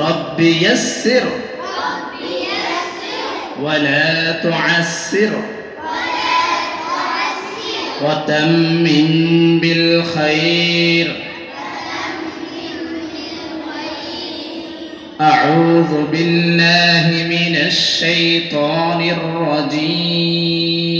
رب يسر. ولا تعسر. وتمم بالخير. أعوذ بالله من الشيطان الرجيم.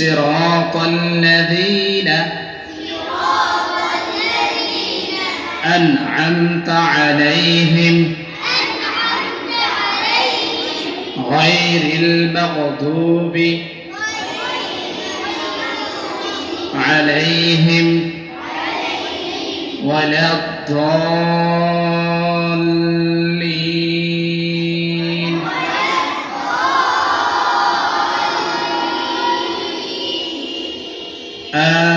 صراط الذين أنعمت عليهم غير المغضوب عليهم ولا الضالين. Uh,